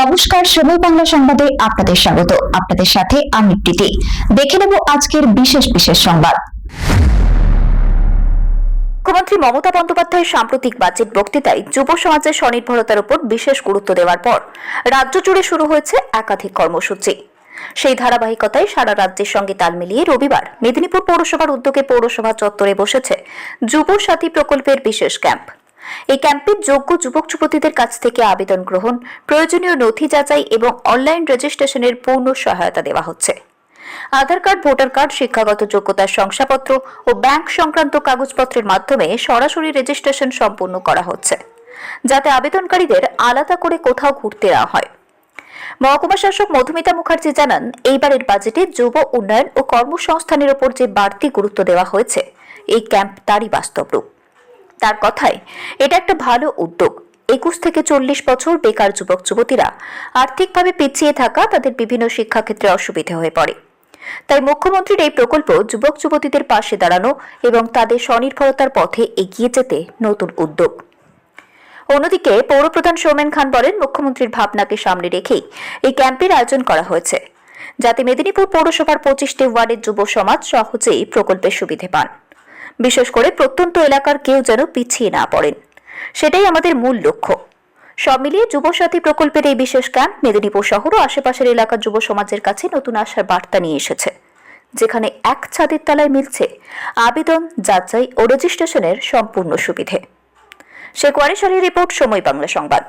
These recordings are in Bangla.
নমস্কার সময় বাংলা সংবাদে আপনাদের স্বাগত। আপনাদের সাথে আমি প্রীতি। দেখে নেব আজকের বিশেষ বিশেষ সংবাদ। মুখ্যমন্ত্রী মমতা বন্দ্যোপাধ্যায়ের সাম্প্রতিক বাজেট বক্তৃতায় যুব সমাজের স্বনির্ভরতার উপর বিশেষ গুরুত্ব দেওয়ার পর রাজ্য জুড়ে শুরু হয়েছে একাধিক কর্মসূচি। সেই ধারাবাহিকতায় সারা রাজ্যের সঙ্গে তাল মিলিয়ে রবিবার মেদিনীপুর পৌরসভার উদ্যোগে পৌরসভা চত্বরে বসেছে যুব সাথী প্রকল্পের বিশেষ ক্যাম্প। এই ক্যাম্পে যোগ্য যুবক যুবতীদের কাছ থেকে আবেদন গ্রহণ, প্রয়োজনীয় নথি যাচাই এবং অনলাইন রেজিস্ট্রেশনের পূর্ণ সহায়তা দেওয়া হচ্ছে। আধার কার্ড, ভোটার কার্ড, শিক্ষাগত যোগ্যতার শংসাপত্র ও ব্যাংক সংক্রান্ত কাগজপত্রের মাধ্যমে সরাসরি রেজিস্ট্রেশন সম্পূর্ণ করা হচ্ছে, যাতে আবেদনকারীদের আলাদা করে কোথাও ঘুরতে না হয়। মহকুমা শাসক মধুমিতা মুখার্জি জানান, এইবারের বাজেটে যুব উন্নয়ন ও কর্মসংস্থানের ওপর যে বাড়তি গুরুত্ব দেওয়া হয়েছে, এই ক্যাম্প তারই বাস্তব রূপ। তার কথায়, এটা একটা ভালো উদ্যোগ। একুশ থেকে চল্লিশ বছর বেকার যুবক, যুবতীরা আর্থিকভাবে পিছিয়ে থাকা তাদের বিভিন্ন শিক্ষাক্ষেত্রে অসুবিধা হয়ে পড়ে। তাই মুখ্যমন্ত্রীর এই প্রকল্প যুবক, যুবতীদের পাশে দাঁড়ানো এবং তাদের স্বনির্ভরতার পথে এগিয়ে যেতে নতুন উদ্যোগ। অন্যদিকে পৌরপ্রধান সৌমেন খান বলেন, মুখ্যমন্ত্রীর ভাবনাকে সামনে রেখেই এই ক্যাম্পের আয়োজন করা হয়েছে। যাতে মেদিনীপুর পৌরসভার পঁচিশটি ওয়ার্ডের যুব সমাজ সহজেই প্রকল্পের সুবিধে পান। বিশেষ করে প্রত্যন্ত এলাকার কেউ যেন পিছিয়ে না পড়েন। সেটাই আমাদের মূল লক্ষ্য। সব মিলিয়ে যুবসাথী প্রকল্পের এই বিশেষ ক্যাম্প মেদিনীপুর শহর ও আশেপাশের এলাকার যুব সমাজের কাছে নতুন আশার বার্তা নিয়ে এসেছে, যেখানে এক ছাদের তলায় মিলছে আবেদন, যাচাই ও রেজিস্ট্রেশনের সম্পূর্ণ সুবিধে। ওয়ারিশ আলীর রিপোর্ট, সময় বাংলা সংবাদ।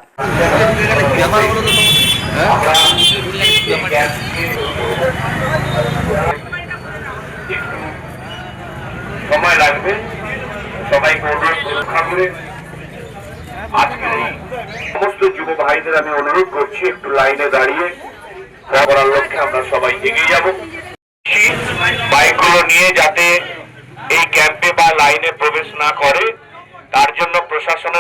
সময় লাগবে। সবাইকে সমস্ত যুব ভাইদের আমি অনুরোধ করছি, একটু লাইনে দাঁড়িয়ে করার লক্ষ্যে আমরা সবাই এগিয়ে যাব। বাইকগুলো নিয়ে যাতে এই ক্যাম্পে বা লাইনে প্রবেশ না করে, তার জন্য প্রশাসনের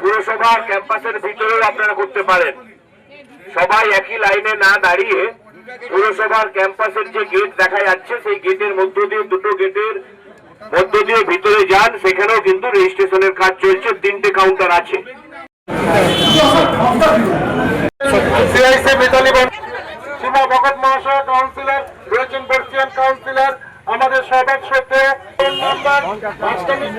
পুরসভা ক্যাম্পাসের ভিতরেও আপনারা করতে পারেন। সবাই একই লাইনে না দাঁড়িয়ে পুরসভার ক্যাম্পাসের যে গেট দেখা যাচ্ছে সেই গেটের মধ্য দিয়ে দুটো গেটের মধ্য দিয়ে ভিতরে যান সেখানেও কিন্তু রেজিস্ট্রেশনের কাজ চলছে তিনটে কাউন্টার আছে। সীমা ভগত মহাশয় কাউন্সিলর বর্ষিয়ান কাউন্সিলর আমাদের সবার সাথে নাম্বার মাধ্যমিক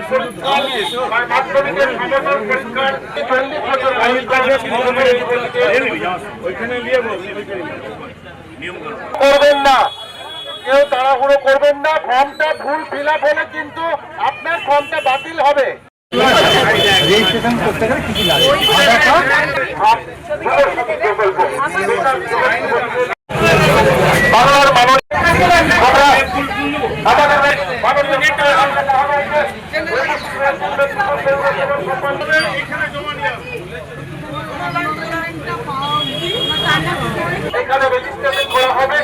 করবেন না। কেউ তাড়াহুড়ো করবেন না ফর্মটা ভুল ফিল আপ হলে কিন্তু আপনার ফর্মটা বাতিল হবে। বাংলার মানুষ এখানে রেজিস্ট্রেশন করা হবে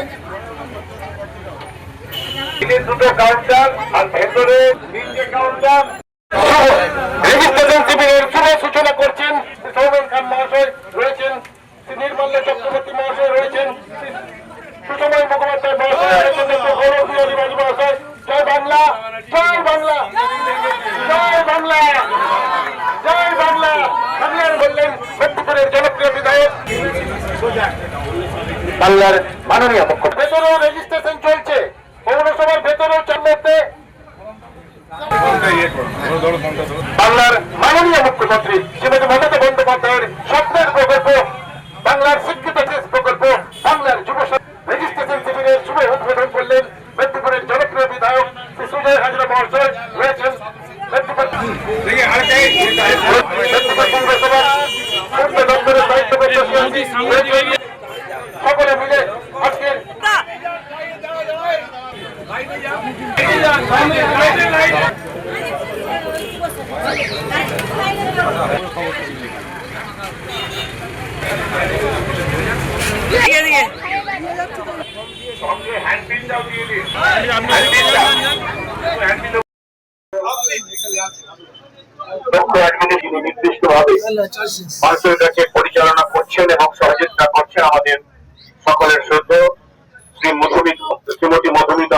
দুটো কাউন্টার আর ভেতরে তিনটে কাউন্টার রেজিস্ট্রেশন শুভ সূচনা করছেন সৌমেন খান মহাশয় রয়েছেন শ্রী নির্মল্য চক্রবর্তী মহাশয় রয়েছেন শ্রী সুসময় মুখোপাধ্যায় মহাশয় রয়েছেন ডক্টর গৌরব বিহারী বাজু মহাশয় জয় বাংলা জয় বাংলা জয় বাংলা জয় বাংলা বাংলার বললেন মেদিনীপুরের জনপ্রিয় বিধায়ক বাংলার মাননীয় মুখ্য ভেতরেও রেজিস্ট্রেশন চলছে পৌরসভার ভেতরেও চান্নাতে বাংলার মাননীয় মুখ্যমন্ত্রী শ্রীমতী মমতা বন্দ্যোপাধ্যায়ের স্বপ্নের প্রকল্প, বাংলার শিক্ষিত শেষ প্রকল্প, বাংলার যুব রেজিস্ট্রেশন শিবিরের শুভ উদ্বোধন করলেন মেদিনীপুরের জনপ্রিয় বিধায়ক শ্রী সুজয় হাজরা মহাশয় রয়েছেন মেদিনীপুর মেদিনীপুর পৌরসভার পূর্ব দপ্তরের দায়িত্বপ্রাপ্ত সিআইসি রয়েছেন। সকলে মিলে আজকের সঙ্গে হ্যান্ডবিলটাও দিয়ে দিন হ্যান্ডবিলটা হ্যান্ডবিল দক্ষ অ্যাডমিনে যিনি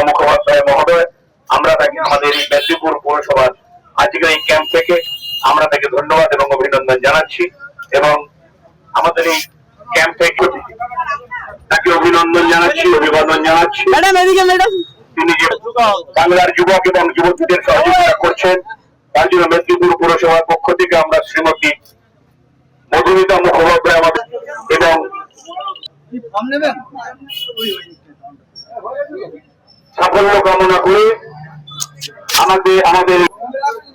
মুখোপাধ্যায় মহোদয়। আমরা তাকে আমাদের এই মেদিনীপুর পৌরসভার আজকের ক্যাম্প থেকে আমরা তাকে ধন্যবাদ এবং অভিনন্দন জানাচ্ছি এবং আমাদের এই ক্যাম্প থেকে তাকে অভিনন্দন জানাচ্ছি অভিবাদন জানাচ্ছি। ম্যাডাম এদিকে ম্যাডাম। তিনি যে বাংলার যুবক এবং যুবতীদের সহযোগিতা করছেন তার জন্য মেদিনীপুর পৌরসভার পক্ষ থেকে আমরা শ্রীমতী মধুমিতা মুখোপাধ্যায় আমাদের এবং সাফল্য কামনা করে আমাদের আমাদের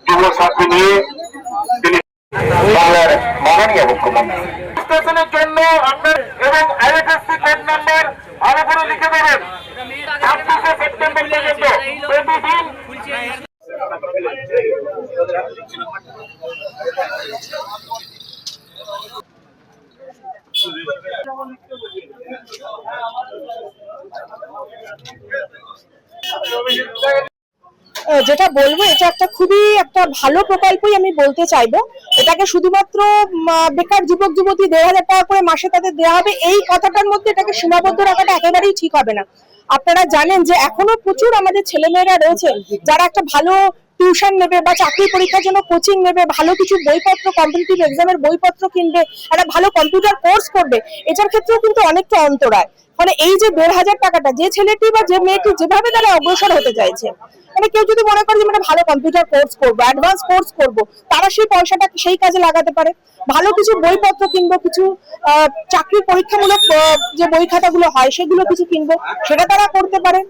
যুব সাথী নিয়ে তিনি বাংলার মাননীয় মুখ্যমন্ত্রী স্টেশনের জন্য আপনার এবং আইএফএসসি কোড নাম্বার ভালো করে লিখে দেবেন। ছাব্বিশে সেপ্টেম্বর পর্যন্ত। প্রতিদিন। যেটা বলব, এটা একটা খুবই একটা ভালো প্রকল্পই আমি বলতে চাইব। এটাকে শুধুমাত্র বেকার যুবক, যুবতী দেড় হাজার টাকা করে মাসে তাদের দেওয়া হবে, এই কথাটার মধ্যে এটাকে সীমাবদ্ধ রাখাটা একেবারেই ঠিক হবে না। আপনারা জানেন যে এখনও প্রচুর আমাদের ছেলেমেয়েরা রয়েছে, যারা একটা ভালো টিউশন নেবে বা চাকরি পরীক্ষার জন্য কোচিং নেবে, ভালো কিছু বইপত্র কম্পিটিটিভ এক্সামের বইপত্র কিনবে, একটা ভালো কম্পিউটার কোর্স করবে, এটার ক্ষেত্রেও কিন্তু অনেকটা অন্তরায়। ফলে এই যে দেড় হাজার টাকাটা যে ছেলেটি বা যে মেয়েটি যেভাবে তারা অগ্রসর হতে চাইছে মানে কেউ যদি মনে করে যে মানে ভালো কম্পিউটার কোর্স করব অ্যাডভান্স কোর্স করব, তারা সেই পয়সাটা সেই কাজে লাগাতে পারে। ভালো কিছু বইপত্র কিনবো, কিছু চাকরির পরীক্ষামূলক যে বই খাতাগুলো হয় সেগুলো কিছু কিনবো, সেটা তারা করতে পারে।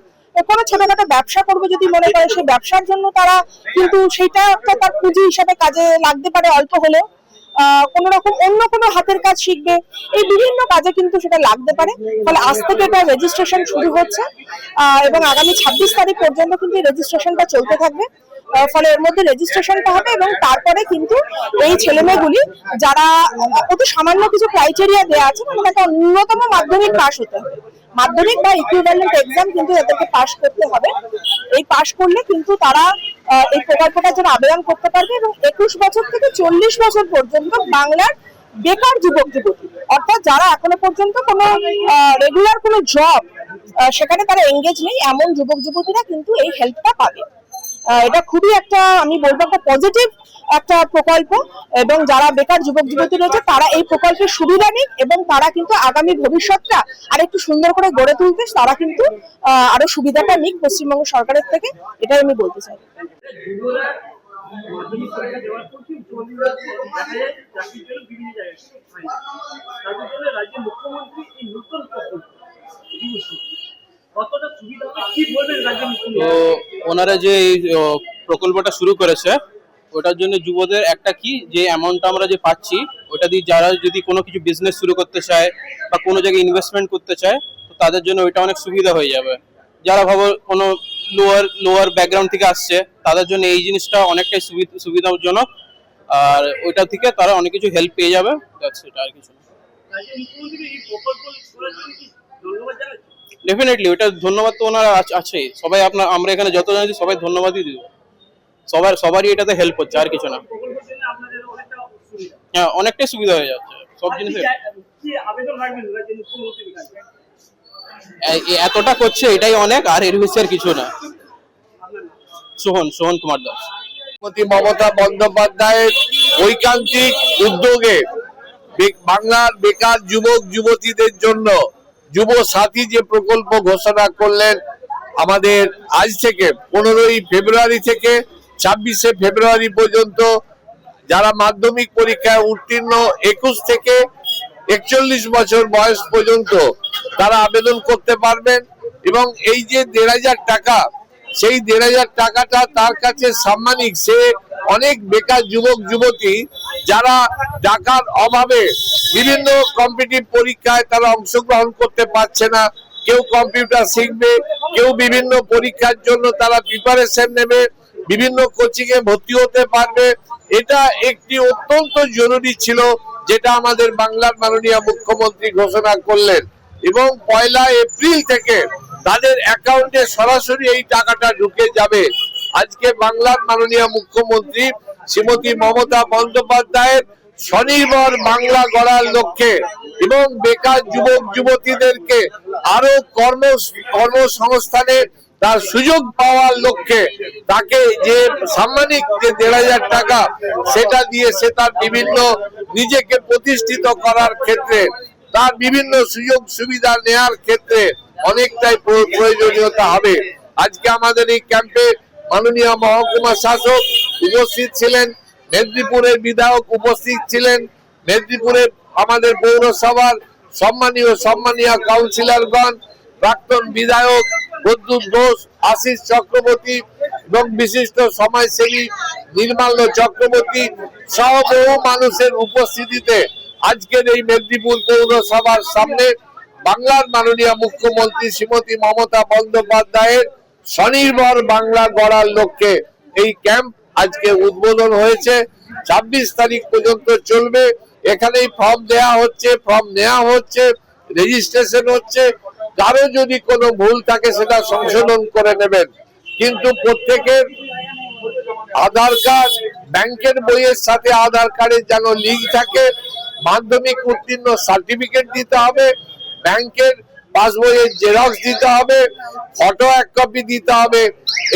কোনো ছোটখাটো ব্যবসা করবে যদি মনে করে সেই ব্যবসার জন্য তারা কিন্তু সেটা তার পুঁজি হিসাবে কাজে লাগতে পারে অল্প হলেও। কোনো রকম অন্য কোনো হাতের কাজ শিখবে। এই বিভিন্ন কাজে কিন্তু সেটা লাগতে পারে। ফলে আজ থেকে এটা রেজিস্ট্রেশন শুরু হচ্ছে। এবং আগামী ছাব্বিশ তারিখ পর্যন্ত কিন্তু রেজিস্ট্রেশনটা চলতে থাকবে। ফলে এর মধ্যে রেজিস্ট্রেশনটা হবে এবং তারপরে কিন্তু এই ছেলেমেয়েগুলি যারা অতি সামান্য কিছু ক্রাইটেরিয়া দেওয়া আছে মানে তাকে ন্যূনতম মাধ্যমিক পাশ হতে হবে। মাধ্যমিক বা ইকুইভ্যালেন্ট এক্সাম কিন্তু তাদেরকে পাশ করতে হবে। এই পাশ করলে কিন্তু তারা এই প্রকল্পটার জন্য আবেদন করতে পারবে এবং একুশ বছর থেকে চল্লিশ বছর পর্যন্ত বাংলার বেকার যুবক, যুবতী। অর্থাৎ যারা এখনও পর্যন্ত কোনো রেগুলার কোনো জব সেখানে তারা এঙ্গেজ নেই, এমন যুবক, যুবতীরা কিন্তু এই হেল্পটা পাবে। এটা খুবই একটা, আমি বলব একটা পজিটিভ একটা প্রকল্প, এবং যারা বেকার যুবক, যুবতী রয়েছে, তারা এই প্রকল্পের সুবিধা নিক, এবং তারা কিন্তু আগামী ভবিষ্যৎটা আর একটু সুন্দর করে গড়ে তুলতে তারা কিন্তু আরও সুবিধাটা নিক পশ্চিমবঙ্গ সরকারের থেকে, এটাই আমি বলতে চাই। মুখ্যমন্ত্রী যুবশ্রী কতটা সুবিধা হবে কি বলবেন রাজ্যের তো ওনারা যে এই প্রকল্পটা শুরু করেছে ওটার জন্য যুবদের একটা কি যে অ্যামাউন্টটা আমরা যে পাচ্ছি ওটা দিয়ে যারা যদি কোনো কিছু বিজনেস শুরু করতে চায় বা কোনো জায়গায় ইনভেস্টমেন্ট করতে চায় তো তাদের জন্য ওইটা অনেক সুবিধা হয়ে যাবে। যারা ভাবো কোনো লোয়ার লোয়ার ব্যাকগ্রাউন্ড থেকে আসছে তাদের জন্য এই জিনিসটা অনেকটাই সুবিধা সুবিধাজনক। আর ওইটা থেকে তারা অনেক কিছু হেল্প পেয়ে যাবে। It, আর কিছু না। ডেফিনেটলি ওটা ধন্যবাদ তো ওনারা আছ- সবাই আপনার আমরা এখানে যত জানি সবাই ধন্যবাদই দিব। সবার সবারই এটাতে হেল্প হচ্ছে আর কিছু না। হ্যাঁ অনেকটাই সুবিধা হয়ে যাচ্ছে সব আপনি জিনিসে কি- কি আবেদন রাখবেন রাজ্যের মুখ্যমন্ত্রীর কাছে এ- এ- এতটা করছে এটাই অনেক আর এর বেশি আর কিছু না। সোহন সোহন কুমার দাস। মমতা বন্দ্যোপাধ্যায়ের ঐকান্তিক উদ্যোগে বাংলার বেকার যুবক যুবতীদের জন্য যুব সাথী যে প্রকল্প ঘোষণা করলেন, আমাদের আজ থেকে পনেরোই ফেব্রুয়ারি থেকে ছাব্বিশে ফেব্রুয়ারি পর্যন্ত যারা মাধ্যমিক পরীক্ষায় উত্তীর্ণ, একুশ থেকে একচল্লিশ বছর বয়স পর্যন্ত তারা আবেদন করতে পারবেন এবং এই যে দেড় হাজার টাকা, সেই দেড় হাজার টাকাটা তার কাছে সাম্মানিক। সে অনেক বেকার যুবক, যুবতী যারা টাকার অভাবে বিভিন্ন কম্পিটিভ পরীক্ষায় তারা অংশগ্রহণ করতে পারছে না। কেউ কম্পিউটার শিখবে, কেউ বিভিন্ন পরীক্ষার জন্য তারা প্রিপারেশন নেবে, বিভিন্ন কোচিং এ ভর্তি হতে পারবে। এটা একটি অত্যন্ত জরুরি ছিল, যেটা আমাদের বাংলার মাননীয় মুখ্যমন্ত্রী ঘোষণা করলেন। এবং পয়লা এপ্রিল থেকে তাদের অ্যাকাউন্টে সরাসরি এই টাকাটা ঢুকে যাবে। আজকে বাংলার মাননীয় মুখ্যমন্ত্রী শ্রীমতী মমতা বন্দ্যোপাধ্যায়ের স্বনির্ভর বাংলা গড়ার লক্ষ্যে এবং বেকার যুবক যুবতীদেরকে আরও কর্ম, কর্মসংস্থানে তার সুযোগ পাওয়ার লক্ষ্যে তাকে যে সাম্মানিক যে দেড় হাজার টাকা সেটা দিয়ে সে তার বিভিন্ন নিজেকে প্রতিষ্ঠিত করার ক্ষেত্রে, তার বিভিন্ন সুযোগ সুবিধা নেয়ার ক্ষেত্রে অনেকটাই প্র- প্রয়োজনীয়তা হবে। আজকে আমাদের এই ক্যাম্পে মাননীয় মহকুমা শাসক উপস্থিত ছিলেন। মেদিনীপুরের বিধায়ক উপস্থিত ছিলেন। মেদিনীপুরের আমাদের পৌরসভার সম্মানীয় সম্মানীয় কাউন্সিলরগণ, প্রাক্তন বিধায়ক বদ্যুৎ ঘোষ, আশিস চক্রবর্তী এবং বিশিষ্ট সমাজসেবী নির্মাল্য চক্রবর্তী সহ বহু মানুষের উপস্থিতিতে আজকের এই মেদিনীপুর পৌরসভার সামনে বাংলার মাননীয় মুখ্যমন্ত্রী শ্রীমতী মমতা বন্দ্যোপাধ্যায়ের স্বনির্ভর বাংলা গড়ার লক্ষ্যে এই ক্যাম্প আজকে উদ্বোধন হয়েছে। ছাব্বিশ তারিখ পর্যন্ত চলবে। এখানেই ফর্ম দেয়া হচ্ছে ফর্ম নেওয়া হচ্ছে রেজিস্ট্রেশন হচ্ছে। কারও যদি কোনো ভুল থাকে সেটা সংশোধন করে নেবেন। কিন্তু প্রত্যেকের আধার কার্ড, ব্যাংকের বইয়ের সাথে আধার কার্ডের যেন লিঙ্ক থাকে, মাধ্যমিক উত্তীর্ণ সার্টিফিকেট দিতে হবে, ব্যাংকের পাসবইয়ের জেরক্স দিতে হবে ফটো এক কপি দিতে হবে।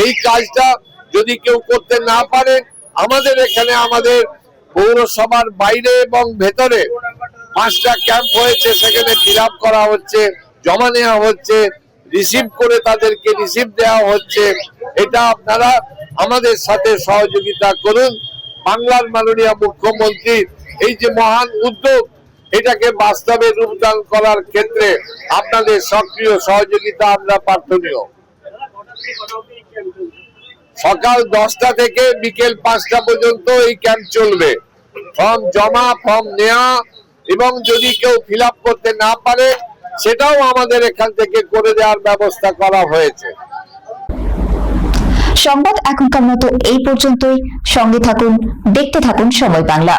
এই কাজটা যদি কেউ করতে না পারে, আমাদের এখানে আমাদের পৌরসভার বাইরে এবং ভেতরে পাঁচটা ক্যাম্প হয়েছে, সেখানে ফিল করা হচ্ছে, জমা নেওয়া হচ্ছে রিসিভ করে তাদেরকে রিসিভ দেওয়া হচ্ছে। এটা আপনারা আমাদের সাথে সহযোগিতা করুন। বাংলার মাননীয় মুখ্যমন্ত্রী, এই যে মহান উদ্যোগ, এটাকে বাস্তবে রূপদান করার ক্ষেত্রে আপনাদের সক্রিয় সহযোগিতা আমরা প্রার্থনীয়। সকাল দশটা থেকে বিকেল পাঁচটা পর্যন্ত এই ক্যাম্প চলবে। ফর্ম জমা, ফর্ম নেওয়া এবং যদি কেউ ফিল করতে না পারে, সেটাও আমাদের এখান থেকে করে দেওয়ার ব্যবস্থা করা হয়েছে। সংবাদ এখনকার মতো এই পর্যন্তই। সঙ্গে থাকুন, দেখতে থাকুন সময় বাংলা।